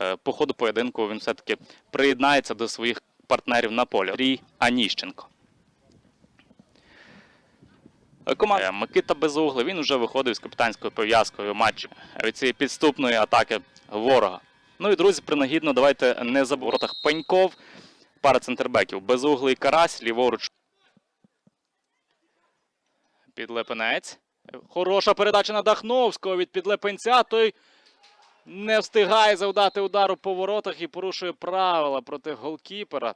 Е, По ходу поєдинку він все-таки приєднається до своїх партнерів на полі. Рій Аніщенко. Е, Команда Микита Безуглий, він вже виходив з капітанською пов'язкою матчу від цієї підступної атаки ворога. Ну і друзі, принагідно, давайте не. В воротах Пеньков, пара центрбеків. Безуглий Карась, ліворуч. Підлепенець. Хороша передача на Дахновського від підлепенця. Той не встигає завдати удару по воротах і порушує правила проти голкіпера.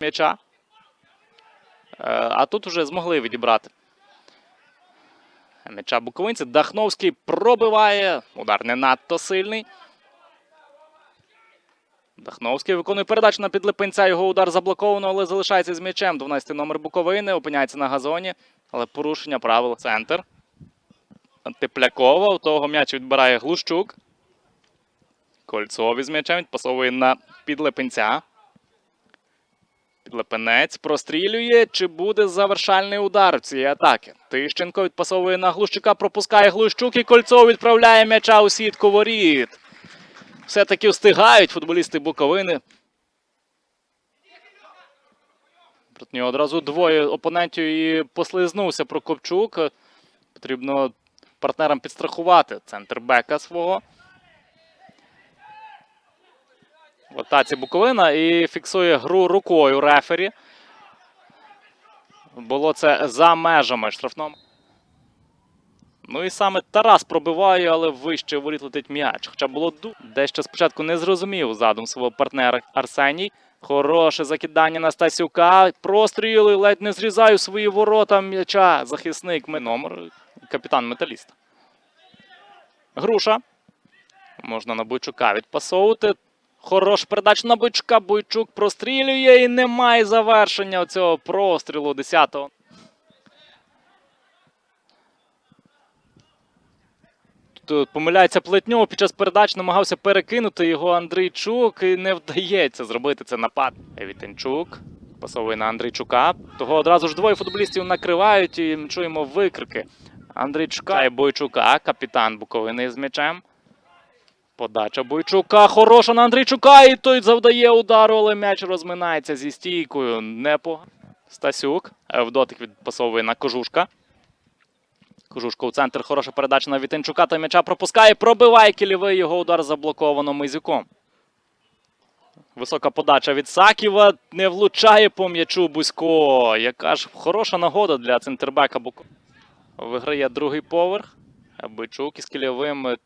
М'яча. Е, А тут вже змогли відібрати. М'яча буковинці. Дахновський пробиває. Удар не надто сильний. Дахновський виконує передачу на підлипенця. Його удар заблоковано, але залишається з м'ячем. 12 номер Буковини. Опиняється на газоні. Але порушення правил. Центр. Теплякова. У того м'яч відбирає Глущук. Кольцов із м'ячем відпасовує на підлепенця. Підлепенець прострілює. Чи буде завершальний удар цієї атаки? Тищенко відпасовує на Глущука, пропускає Глущук і Кольцов відправляє м'яча у сітку воріт. Все-таки встигають футболісти Буковини. Проти нього одразу двоє опонентів і послизнувся Прокопчук. Потрібно партнерам підстрахувати центр бека свого. В атаці Буковина і фіксує гру рукою рефері. Було це за межами штрафного. Ну і саме Тарас пробиває, але вище воріт летить м'яч. Хоча було дещо спочатку не зрозумів задум свого партнера Арсеній. Хороше закидання на Стасюка. Простріли, ледь не зрізає у свої ворота м'яча. Захисник номер, капітан металіста. Груша. Можна на Бойчука відпасовувати. Хорош передач на Бойчука. Бойчук прострілює і немає завершення цього прострілу 10-го. Тут помиляється Плетньов під час передач намагався перекинути його Андрійчук і не вдається зробити це напад. Вітенчук пасовує на Андрійчука. Того одразу ж двоє футболістів накривають і чуємо викрики. Андрійчука і Бойчука, капітан Буковини з м'ячем. Подача Бойчука хороша на Андрійчука, і той завдає удару, але м'яч розминається зі стійкою. Непогано. Стасюк е, в дотик відпасовує на Кожушка. Кожушко у центр. Хороша передача на Вітенчука. Той м'яча пропускає. Пробиває кілєвий. Його удар заблоковано Мизюком. Висока подача від Саківа. Не влучає по м'ячу Бузько. Яка ж хороша нагода для центрбека. Виграє другий поверх. Бичук із кільовим.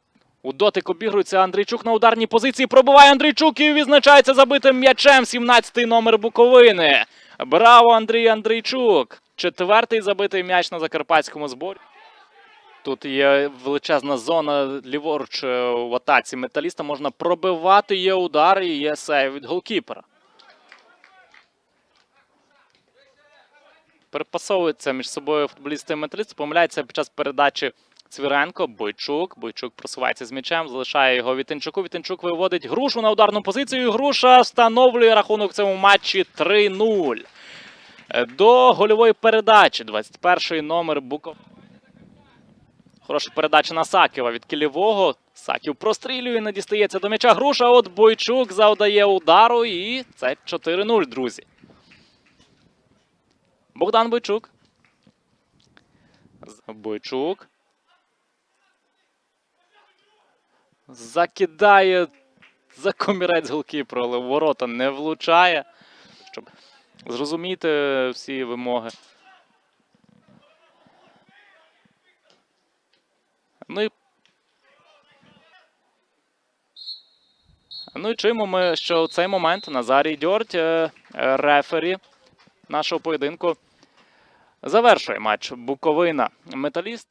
У дотик обігрується Андрійчук на ударній позиції. Пробиває Андрійчук і відзначається забитим м'ячем. 17-й номер Буковини. Браво, Андрій Андрійчук! Четвертий забитий м'яч на закарпатському зборі. Тут є величезна зона ліворуч е, в атаці металіста. Можна пробивати, є удар і є сейв від голкіпера. Перепасовуються між собою футболісти і металіст. Помиляється під час передачі Цвіренко, Бойчук. Бойчук просувається з м'ячем, залишає його Вітенчуку. Вітенчук виводить грушу на ударну позицію. Груша встановлює рахунок в цьому матчі 3-0. Е, До гольової передачі. 21-й номер Буков. Хороша передача на Саківа від кілєвого. Саків прострілює, не дістається до м'яча. Груша. От Бойчук завдає удару. І це 4-0, друзі. Богдан Бойчук. Бойчук. Закидає за комірець голкіпера, але ворота не влучає. Щоб зрозуміти всі вимоги. Ну і Ну і чуємо ми, що в цей момент Назарій Дьорть, е, рефері нашого поєдинку, завершує матч Буковина Металіст.